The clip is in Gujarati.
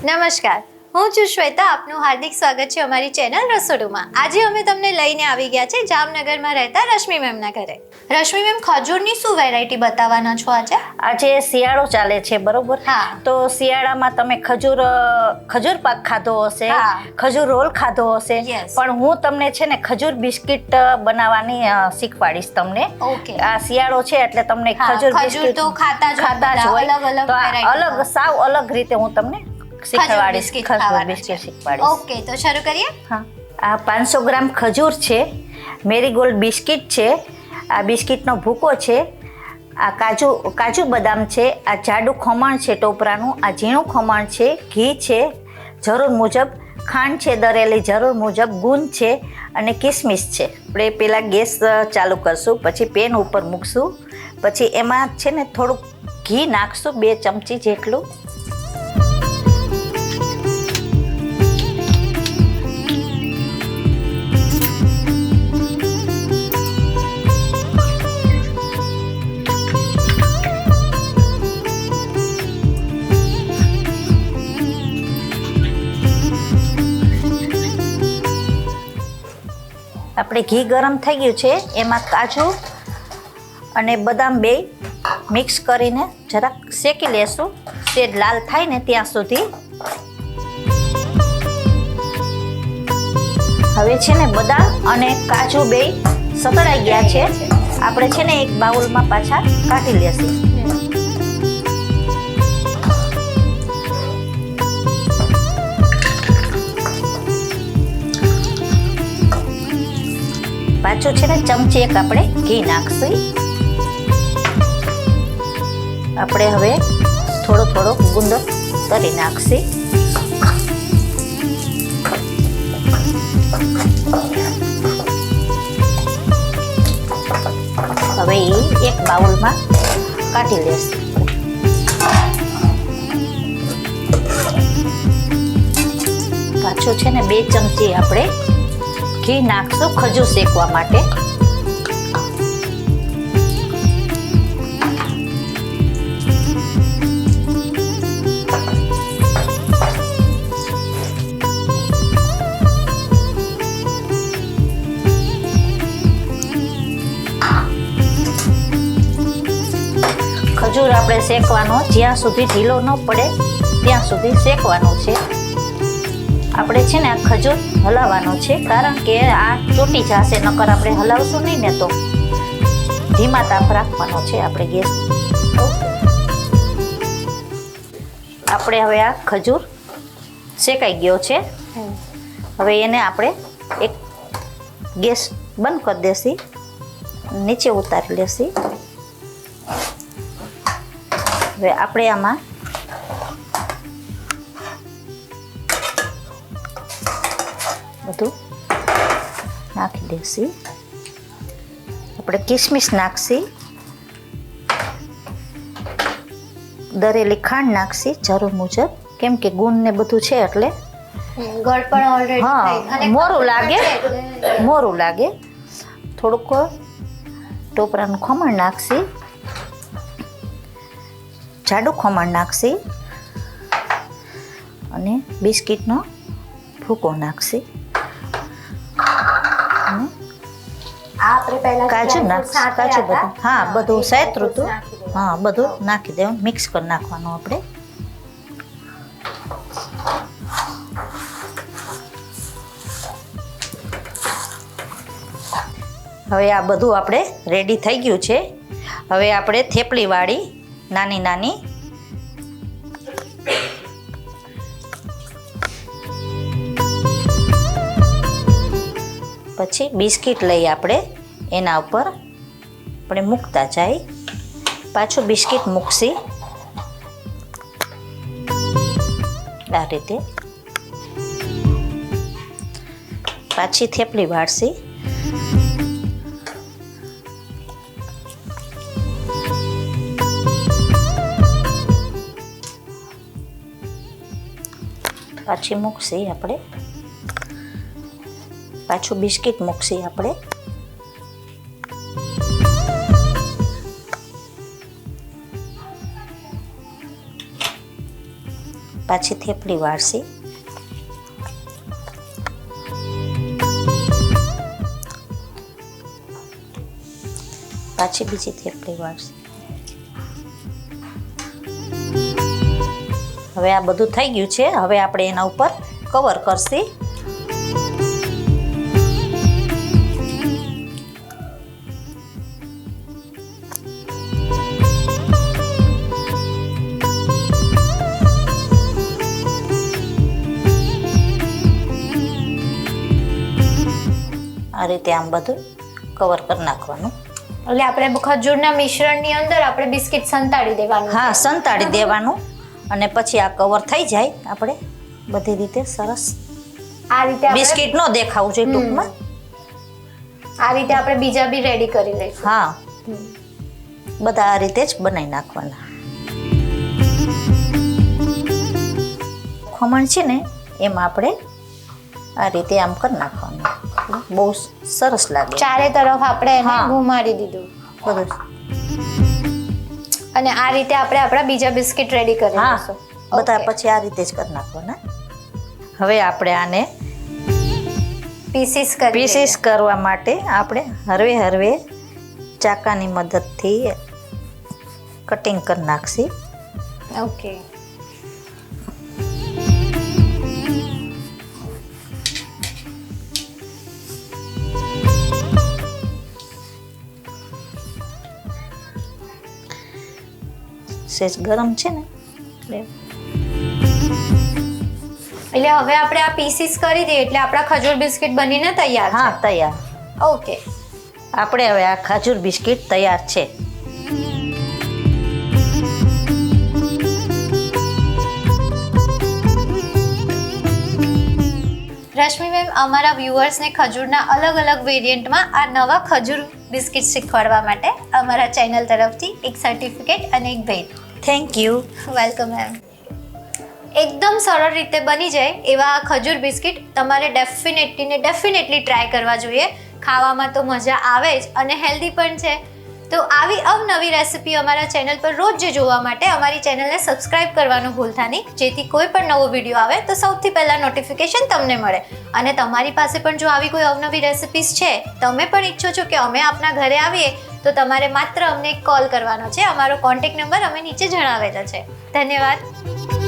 નમસ્કાર. હું છું શ્વેતા આપનું હાર્દિક સ્વાગત છે અમારી ચેનલ રસોડુમાં. આજે અમે તમને લઈને આવી ગયા છે જામનગરમાં રહેતા રશ્મિ મેમના ઘરે. રશ્મિ મેમ ખજૂરની શું વેરાયટી બતાવવાના છો આજે? આજે શિયાળો ચાલે છે બરોબર? હા. તો શિયાળામાં તમે ખજૂર ખજૂર પાક ખાધો હશે ખજૂર રોલ ખાધો હશે પણ હું તમને છે ને ખજૂર બિસ્કિટ બનાવવાની શીખવાડીશ તમને. ઓકે આ શિયાળો છે એટલે તમને ખજૂર ખજૂર બિસ્કિટ તો ખાતા જ ખાતા જ અલગ અલગ અલગ સાવ અલગ રીતે હું તમને શીખવાડીશ બિસ્કિટ ખજૂર ખાવાના બિસ્કિટ શીખવાડીશ ઓકે તો શરૂ કરીએ? હા. આ પાંચસો ગ્રામ ખજૂર છે. મેરીગોલ્ડ બિસ્કિટ છે. આ બિસ્કિટનો ભૂકો છે. આ કાજુ કાજુ બદામ છે. આ જાડું ખમણ છે ટોપરાનું. આ ઝીણું ખમણ છે. ઘી છે. જરૂર મુજબ ખાંડ છે દરેલી જરૂર મુજબ ગુંદ છે અને કિસમિસ છે. આપણે પહેલાં ગેસ ચાલુ કરશું પછી પેન ઉપર મૂકશું. પછી એમાં છે ને થોડુંક ઘી નાખશું બે ચમચી જેટલું. આપણે ઘી ગરમ થઈ ગયું છે, એમાં કાજુ અને બદામ બે મિક્સ કરીને જરાક શેકી લેશું. શેડ લાલ થાય ને ત્યાં સુધી. હવે છે ને બદામ અને કાજુ બે સતળાઈ ગયા છે. આપણે છે ને એક બાઉલમાં પાછા કાઢી લેશું. પાછું છે ને ચમચી એક આપણે ઘી નાખશું. આપણે હવે થોડો થોડો ગુંદર કરી નાખશી. હવે એ એક બાઉલમાં કાઢી લેશે. પાછું છે ને બે ચમચી આપણે ઘી નાખશું ખજૂર શેકવા માટે. ખજૂર આપણે શેકવાનો જ્યાં સુધી ઢીલો ન પડે, ત્યાં સુધી શેકવાનો છે. આપણે છે ને આ ખજૂર હલાવવાનો છે. કારણ કે આ ચોટી જશે, નકર આપણે હલાવશું નહીં ને તો. ધીમા તાપ રાખવાનો છે આપણે ગેસ. આપણે હવે આ ખજૂર શેકાઈ ગયો છે. હવે એને આપણે એક ગેસ બંધ કરી દેસી નીચે ઉતારી લેસી હવે આપણે આમાં બધું નાખી દઈશી આપણે કિસમિસ નાખશી દરેલી ખાંડ નાખશી જરૂર મુજબ. કેમ કે ગુણ ને બધું છે એટલે. ગળ પણ ઓલરેડી હા મોરું લાગે. મોરું લાગે. થોડુંક ટોપરાનું ખમણ નાખશી જાડું ખમણ નાખશી અને બિસ્કિટનો ભૂકો નાખશી પહેલા કાજુ નાખ કાજુ બધું. હા બધું સાયત્રું હતું હા બધું નાખી દેવાનું. મિક્સ કરી નાખવાનું આપણે. હવે આ બધું આપણે રેડી થઈ ગયું છે. હવે આપણે થેપલીવાળી નાની નાની પછી બિસ્કિટ લઈ આપણે એના ઉપર આપણે મૂકતા જાય. પાછું બિસ્કિટ મૂકશી. આ રીતે. પાછી થેપલી વાળશી. પાછી મૂકશી આપણે. પાછું બિસ્કિટ મૂકશી આપણે. પાછી થેપલી વાળશી. પાછી બીજી થેપલી વાળશી. હવે આ બધું થઈ ગયું છે. હવે આપણે એના ઉપર કવર કરશી. આ રીતે આમ બધું કવર કરી નાખવાનું. એટલે આપણે ખજૂરના મિશ્રણની અંદર આપણે બિસ્કિટ સંતાડી દેવાનું. હા સંતાડી દેવાનું અને પછી આ કવર થઈ જાય. આપણે બધી રીતે સરસ આ રીતે બિસ્કિટ નો દેખાવું જોઈએ ટૂંકમાં. આ રીતે આપણે બીજા બી રેડી કરી લઈશું. હા. બધા આ રીતે જ બનાવી નાખવાના. ખમણ છે ને એમાં આપણે આ રીતે આમ કરી નાખવાનું. બહુ સરસ લાગે. ચારે તરફ આપણે એને. ઘુમાડી દીધું. બધું અને આ રીતે આપણે આપણા બીજા બિસ્કિટ રેડી કરી હા. બધા પછી આ રીતે જ કરી નાખવાના. હવે આપણે આને પીસીસ કરી પીસીસ કરવા માટે આપણે હરવે હરવે ચાકાની મદદથી કટિંગ કરી નાખશી. ઓકે સેજ ગરમ છે ને એટલે એટલે હવે આપણે આ પીસીસ કરી દઈએ એટલે આપણા ખજૂર બિસ્કિટ બનીને તૈયાર હા તૈયાર. ઓકે આપણે હવે આ ખજૂર બિસ્કિટ તૈયાર છે. રશ્મિ મેમ અમારા વ્યુઅર્સને ખજૂરના અલગ અલગ વેરિયન્ટમાં આ નવા ખજૂર બિસ્કિટ શીખવાડવા માટે અમારા ચેનલ તરફથી એક સર્ટિફિકેટ અને એક ભેટ. થેન્ક યુ વેલકમ મેમ એકદમ સરળ રીતે બની જાય એવા ખજૂર બિસ્કિટ તમારે ડેફિનેટલી ને ડેફિનેટલી ટ્રાય કરવા જોઈએ. ખાવામાં તો મજા આવે જ અને હેલ્ધી પણ છે. તો આવી અવનવી રેસિપી અમારા ચેનલ પર રોજ જોવા માટે અમારી ચેનલને સબસ્ક્રાઇબ કરવાનું ભૂલતા નહીં. જેથી કોઈ પણ નવો વીડિયો આવે તો સૌથી પહેલાં નોટિફિકેશન તમને મળે. અને તમારી પાસે પણ જો આવી કોઈ અવનવી રેસિપીસ છે, તમે પણ ઈચ્છો છો કે અમે આપના ઘરે આવીએ, તો તમારે માત્ર અમને એક કોલ કરવાનો છે. અમારો કોન્ટેક્ટ નંબર અમે નીચે જણાવેલો છે. ધન્યવાદ.